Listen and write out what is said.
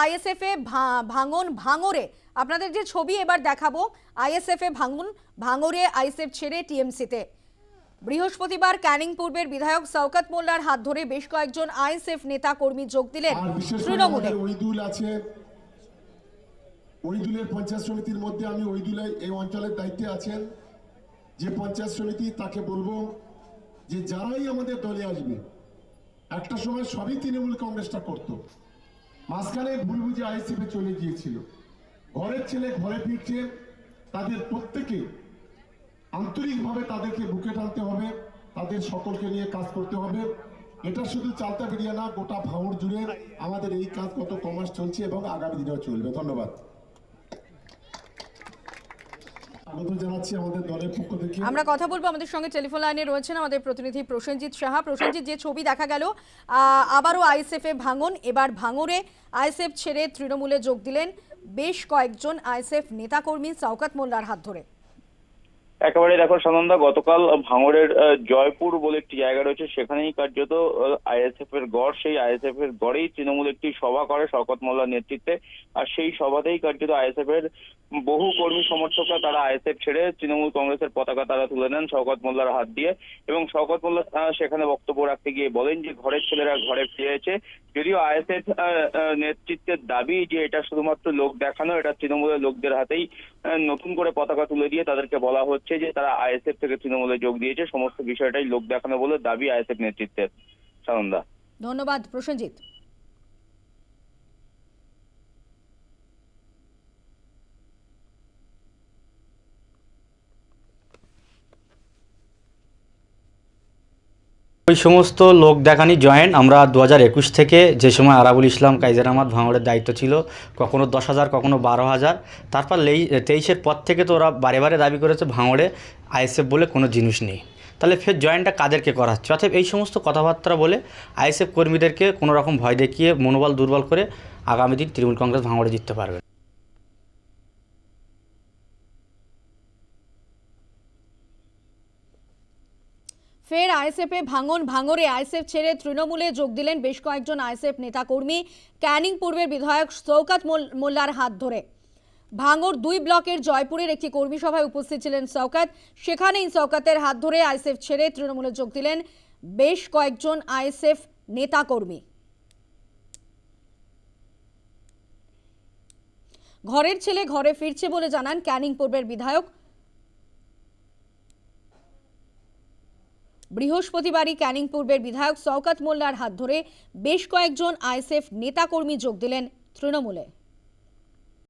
ISF এ ভাঙন ভাঙরে। আপনাদের যে ছবি এবার দেখাবো আইএসএফ এ ভাঙন ভাঙরে আইএসএফ ছেড়ে টিএমসিতে। বৃহস্পতিবার ক্যানিং পূর্বের বিধায়ক শওকত মোল্লার হাত ধরে বেশ কয়েকজন আইএসএফ নেতা কর্মী যোগ দিলেন তৃণমূলে। ওইদুল আছে। ওইদুলের পঞ্চায়েত সমিতির মধ্যে আমি ওইদুলে এই অঞ্চলের দায়িত্বে আছেন। যে পঞ্চায়েত সমিতি তাকে বলব যে যারাই আমাদের দলে আসবে একটা সময় সবই তৃণমূল কংগ্রেসটা করত। মাঝখানে ভুল বুঝে আইসিপে চলে গিয়েছিল। ঘরের ছেলে ঘরে ফিরছে, তাদের প্রত্যেকে আন্তরিকভাবে তাদেরকে বুকে টানতে হবে, তাদের সকলকে নিয়ে কাজ করতে হবে। এটা শুধু চালতা বেরিয়ে না, গোটা ভাঙড় জুড়ে আমাদের এই কাজ কত কমাস চলছে এবং আগামী দিনেও চলবে। ধন্যবাদ। আমরা কথা বলব আমাদের সঙ্গে টেলিফোন লাইনে রয়েছেন আমাদের প্রতিনিধি প্রসেনজিৎ সাহা। প্রসেনজিৎ, যে ছবি দেখা গেল আবারও আইএসএফ এ ভাঙন, এবার ভাঙরে আইএসএফ ছেড়ে তৃণমূলে যোগ দিলেন বেশ কয়েকজন আইএসএফ নেতাকর্মী সাউকাত মোল্লার হাত ধরে। একেবারে দেখো সানন্দা, গতকাল ভাঙড়ের জয়পুর বলে একটি জায়গা রয়েছে, সেখানেই কার্যত আইএসএফ এর গড়, সেই আইএসএফ এর গড়েই তৃণমূল একটি সভা করে শওকত মোল্লার নেতৃত্বে। আর সেই সভাতেই কার্যত আইএসএফ এর বহু কর্মী সমর্থকরা তারা আইএসএফ ছেড়ে তৃণমূল কংগ্রেসের পতাকা তারা তুলে নেন শওকত মোল্লার হাত দিয়ে। এবং শওকত মোল্লা সেখানে বক্তব্য রাখতে গিয়ে বলেন যে, ঘরের ছেলেরা ঘরে ফিরেছে যদিও আইএসএফ নেতৃত্বের দাবি যে এটা শুধুমাত্র লোক দেখানো, এটা তৃণমূলের লোকদের হাতেই নতুন করে পতাকা তুলে দিয়ে তাদেরকে বলা হচ্ছে যে তারা আইএসএফ থেকে তৃণমূলে যোগ দিয়েছে, সমস্ত বিষয়টাই লোক দেখানো বলে দাবি আইএসএফ নেতৃত্বের। সানন্দা। ধন্যবাদ প্রসেনজিৎ। ওই সমস্ত লোক দেখানি জয়েন্ট আমরা দু হাজার একুশ থেকে যে সময় আরাবুল ইসলাম, কাইজার আহমদ ভাঙড়ের দায়িত্ব ছিল, কখনো দশ হাজার, কখনো বারো হাজার। তারপর লেই, তেইশের পর থেকে তো ওরা বারে বারে দাবি করেছে ভাঙড়ে আইএসএফ বলে কোনো জিনিস নেই। তাহলে ফের জয়েন্টটা কাদেরকে করা হচ্ছে? অর্থাৎ এই সমস্ত কথাবার্তা বলে আইএসএফ কর্মীদেরকে কোনো রকম ভয় দেখিয়ে, মনোবল দুর্বল করে আগামী দিন তৃণমূল কংগ্রেস ভাঙড়ে জিততে পারবে। ফের আইএসএফ ভাঙন ভাঙরে আইএসএফ ছেড়ে তৃণমূলে যোগ দিলেন বেশ কয়েকজন আইএসএফ নেতাকর্মী। ক্যানিং পূর্বের বিধায়ক সৌকাত মোল- মোল্লার হাত ধরে। ভাঙর দুই ব্লকের জয়পুরের একটি কর্মী সভায় উপস্থিত ছিলেন শওকত সেখানেই সৌকাতের হাত ধরে আইএসএফ ছেড়ে তৃণমূলে যোগ দিলেন বেশ কয়েকজন আইএসএফ নেতাকর্মী। ঘরের ছেলে ঘরে ফিরছে বলে জানান ক্যানিং পূর্বের বিধায়ক। বৃহস্পতিবারই ক্যানিং পূর্বের বিধায়ক শওকত মোল্লার হাত ধরে বেশ কয়েকজন আইএসএফ নেতাকর্মী যোগ দিলেন তৃণমূলে।